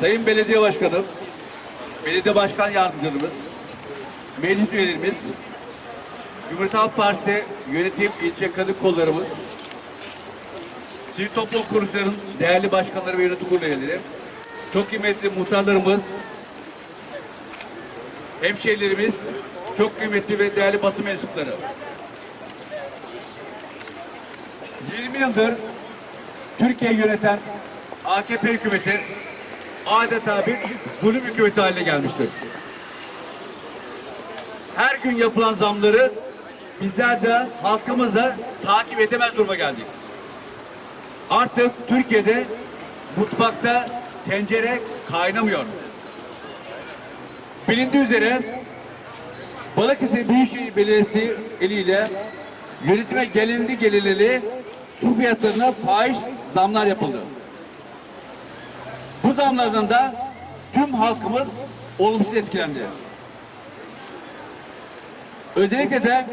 Sayın Belediye Başkanım, Belediye Başkan Yardımcılarımız, meclis üyelerimiz, Cumhuriyet Halk Partisi yönetim ilçe kadın kollarımız, sivil toplum kuruluşlarının değerli başkanları ve yönetim kurulu üyeleri, çok kıymetli muhtarlarımız, hemşehrilerimiz, çok kıymetli ve değerli basın mensupları. 20 yıldır Türkiye yöneten AKP hükümeti adeta bir zulüm hükümeti haline gelmiştir. Her gün yapılan zamları bizler de halkımız da takip edemez duruma geldik. Artık Türkiye'de mutfakta tencere kaynamıyor. Bilindiği üzere Balıkesir Büyükşehir Belediyesi eliyle yönetime gelindi gelirleri su fiyatlarına faiz zamlar yapıldı. Bu zamlardan da tüm halkımız olumsuz etkilendi. Özellikle de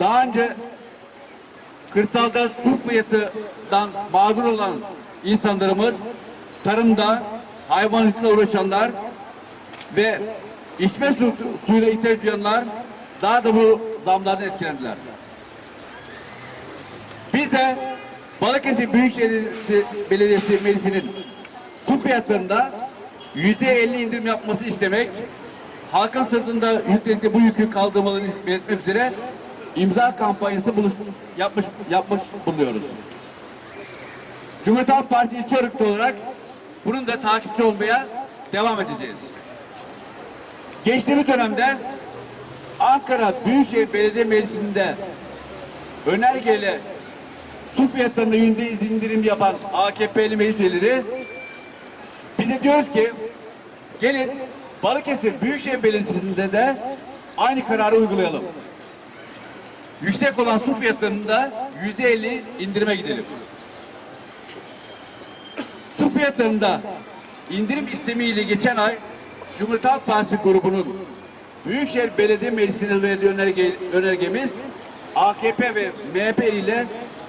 daha önce kırsalda su fiyatından mağdur olan insanlarımız tarımda hayvancılıkla uğraşanlar ve içme su, suyuna ihtiyaç duyanlar daha da bu zamlardan etkilendiler. Biz de Balıkesir Büyükşehir Belediyesi Meclisi'nin su fiyatlarında yüzde elli indirim yapması istemek, halkın sırtında yükledikleri bu yükü kaldırmalarını belirtmek üzere imza kampanyası buluş, yapmış, yapmış bulunuyoruz. Cumhuriyet Halk Partisi ilçe örgütü olarak bunun da takipçi olmaya devam edeceğiz. Geçtiğimiz dönemde Ankara Büyükşehir Belediye Meclisi'nde önergeyle su fiyatlarında yüzde yüz indirim yapan AKP'li meclis üyeleri bize diyoruz ki gelin Balıkesir Büyükşehir Belediyesi'nde de aynı kararı uygulayalım. Yüksek olan su fiyatlarında yüzde elli indirime gidelim. Su fiyatlarında indirim istemiyle geçen ay Cumhuriyet Halk Partisi grubunun Büyükşehir Belediye Meclisi'ne verdiği önerge, önergemiz AKP ve MHP ile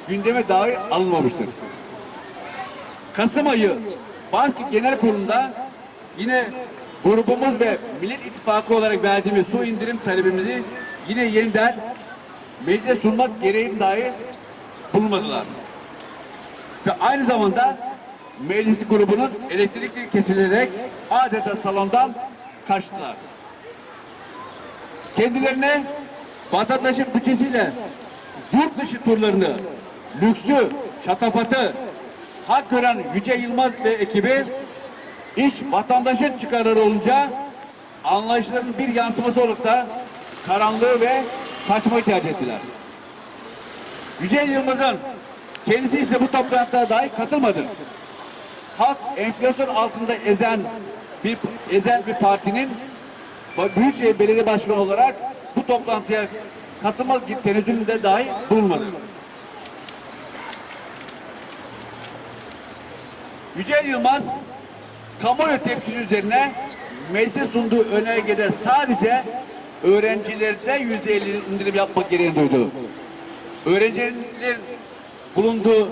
gündeme dahi alınmamıştır. Kasım ayı Baski Genel Kurulu'nda yine grubumuz ve Millet İttifakı olarak verdiğimiz su indirim talebimizi yine yeniden meclise sunmak gereğini dahi bulunmadılar. Ve aynı zamanda meclis grubunun elektrikli kesilerek adeta salondan kaçtılar. Kendilerine vatandaşın bütçesiyle yurt dışı turlarını, lüksü, şatafatı hak gören Yüce Yılmaz ve ekibi iş vatandaşın çıkarları olunca anlayışların bir yansıması olup da karanlığı ve kaçmayı tercih ettiler. Yüce Yılmaz'ın kendisi ise bu toplantıya dahi katılmadı. Halk enflasyon altında ezen bir ezen bir partinin Büyükşehir Belediye Başkanı olarak bu toplantıya katılmak tenezzülünde dahi bulunmadı. Yücel Yılmaz kamuoyu tepkisi üzerine meclise sunduğu önergede sadece öğrencilerde yüzde elli indirim yapmak gereğini duydu. Öğrencilerin bulunduğu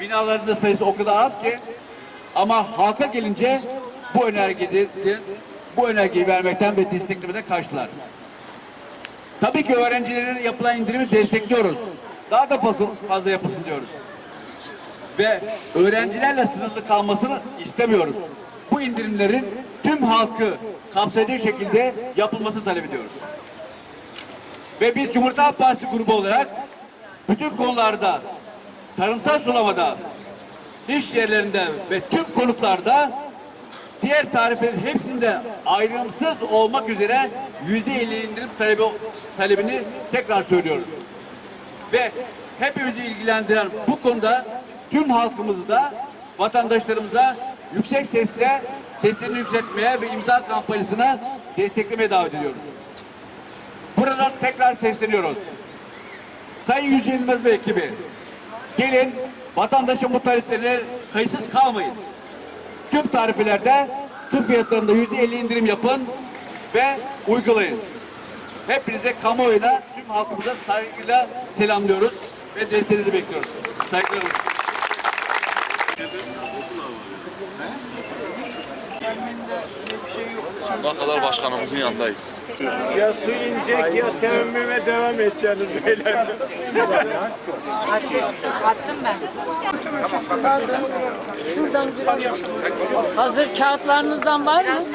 binalarında sayısı o kadar az ki ama halka gelince bu önergeyi bu önergeyi vermekten ve desteklemeden kaçtılar. Tabii ki öğrencilerin yapılan indirimi destekliyoruz. Daha da fazla, fazla yapılsın diyoruz. Ve öğrencilerle sınırlı kalmasını istemiyoruz. Bu indirimlerin tüm halkı kapsayacağı şekilde yapılmasını talep ediyoruz. Ve biz Cumhuriyet Halk Partisi grubu olarak bütün konularda tarımsal sulamada, iş yerlerinde ve tüm konutlarda diğer tariflerin hepsinde ayrımsız olmak üzere yüzde elli indirim talebi, talebini tekrar söylüyoruz. Ve hepimizi ilgilendiren bu konuda tüm halkımızı da vatandaşlarımıza yüksek sesle seslerini yükseltmeye ve imza kampanyasına desteklemeye davet ediyoruz. Buradan tekrar sesleniyoruz. Sayın Yüce İlmez Bey ekibi, gelin vatandaşın mutaliplerine kayıtsız kalmayın. Tüm tarifelerde su fiyatlarında yüzde elli indirim yapın ve uygulayın. Hepinize kamuoyuna, tüm halkımıza saygıyla selamlıyoruz ve desteğinizi bekliyoruz. Saygılarımız. Ne kadar başkanımızın yanındayız. Ya su inecek ya temmüme devam edeceğiniz beyler. Attım, attım ben. Şuradan bir Hazır kağıtlarınızdan var mı?